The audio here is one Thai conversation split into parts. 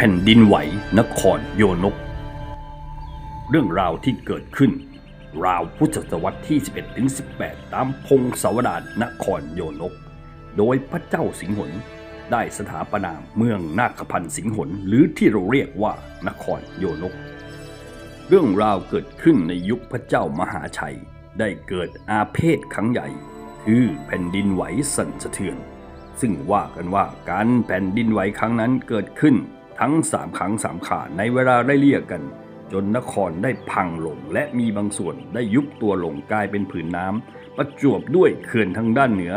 แผ่นดินไหวนครโยนก เรื่องราวที่เกิดขึ้น ราวพุทธศตวรรษที่ 11ถึง18 ตามพงศาวดารนครโยนก โดยพระเจ้าสิงหนได้สถาปนาเมืองนาคพันธ์สิงหนหรือที่เราเรียกว่านครโยนก เรื่องราวเกิดขึ้นในยุคพระเจ้ามหาชัย ได้เกิดอาเพศครั้งใหญ่ คือแผ่นดินไหวสั่นสะเทือน ซึ่งว่ากันว่าการแผ่นดินไหวครั้งนั้นเกิดขึ้น ทั้งสามครั้งสามขาในเวลาได้เรียกกัน จนนครได้พังลงและมีบางส่วนได้ยุบตัวลงกลายเป็นผืนน้ำประจวบด้วยเขื่อนทางด้านเหนือ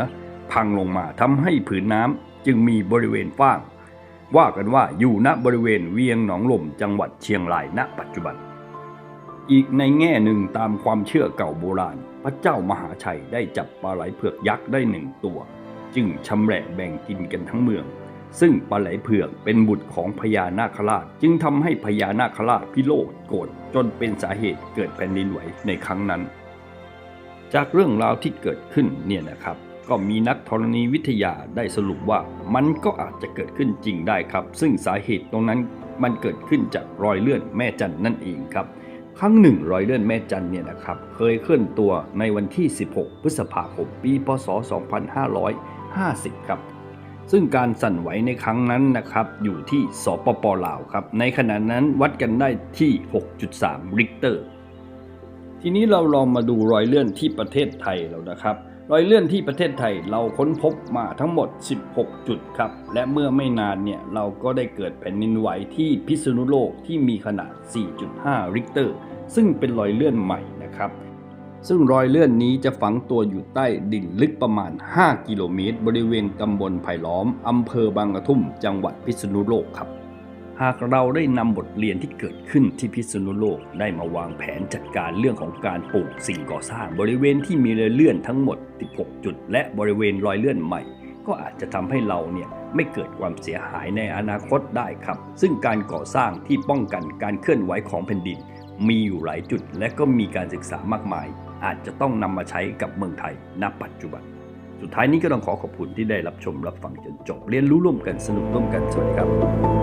พังลงมาทำให้ผืนน้ำจึงมีบริเวณฟ้าง ว่ากันว่าอยู่ณบริเวณเวียงหนองลมจังหวัดเชียงรายณปัจจุบัน อีกในแง่หนึ่งตามความเชื่อเก่าโบราณ พระเจ้ามหาชัยได้จับปลาไหลเผือกยักษ์ได้หนึ่งตัว จึงชำแหละแบ่งกินกันทั้งเมือง ซึ่งปลาไหลเผือกเป็นบุตรของพญานาคราช จึงทำให้พญานาคราชพิโรธโกรธจนเป็นสาเหตุเกิดแผ่นดินไหวในครั้งนั้น จากเรื่องราวที่เกิดขึ้นเนี่ยนะครับ ก็มีนักธรณีวิทยาได้สรุปว่ามันก็อาจจะเกิดขึ้นจริงได้ครับ ซึ่งสาเหตุตรงนั้นมันเกิดขึ้นจากรอยเลื่อนแม่จันนั่นเองครับครั้งหนึ่งรอยเลื่อนแม่จันเนี่ยนะครับเคยเคลื่อนตัวในวันที่ 16 พฤษภาคมปี พศ 2550 ครับ ซึ่งการสั่นไหวในครั้งนั้นนะครับอยู่ที่สปปลาวครับ ในขณะนั้นวัดกันได้ที่ 6.3 ริกเตอร์ ทีนี้เราลองมาดูรอยเลื่อนที่ประเทศไทยแล้วนะครับ รอยเลื่อนที่ประเทศไทยเราค้นพบมาทั้งหมด 16 จุดครับ และเมื่อไม่นานเนี่ยเราก็ได้เกิดแผ่นดินไหวที่พิษณุโลกที่มีขนาด 4.5 ริกเตอร์ ซึ่งเป็นรอยเลื่อนใหม่นะครับ ซึ่งรอยเลื่อนนี้จะฝังตัวอยู่ใต้ดินลึกประมาณ 5 กิโลเมตร บริเวณตำบลไผ่ล้อม อำเภอบางกระทุ่ม จังหวัดพิษณุโลกครับ หากเราได้นำบทเรียนที่เกิดขึ้นที่พิษณุโลกได้มาวางแผนจัดการเรื่องของการปลูกสิ่งก่อสร้าง บริเวณที่มีรอยเลื่อนทั้งหมด 16 จุด และบริเวณรอยเลื่อนใหม่ ก็อาจจะทำให้เราเนี่ยไม่เกิดความเสียหายในอนาคตได้ครับ ซึ่งการก่อสร้างที่ป้องกันการเคลื่อนไหวของแผ่นดินมีอยู่หลายจุดและก็มีการศึกษามากมาย อาจจะต้องนำมาใช้กับเมืองไทยณปัจจุบัน สุดท้ายนี้ก็ต้องขอขอบคุณที่ได้รับชมรับฟังจนจบเรียนรู้ร่วมกันสนุกร่วมกันสวัสดีครับ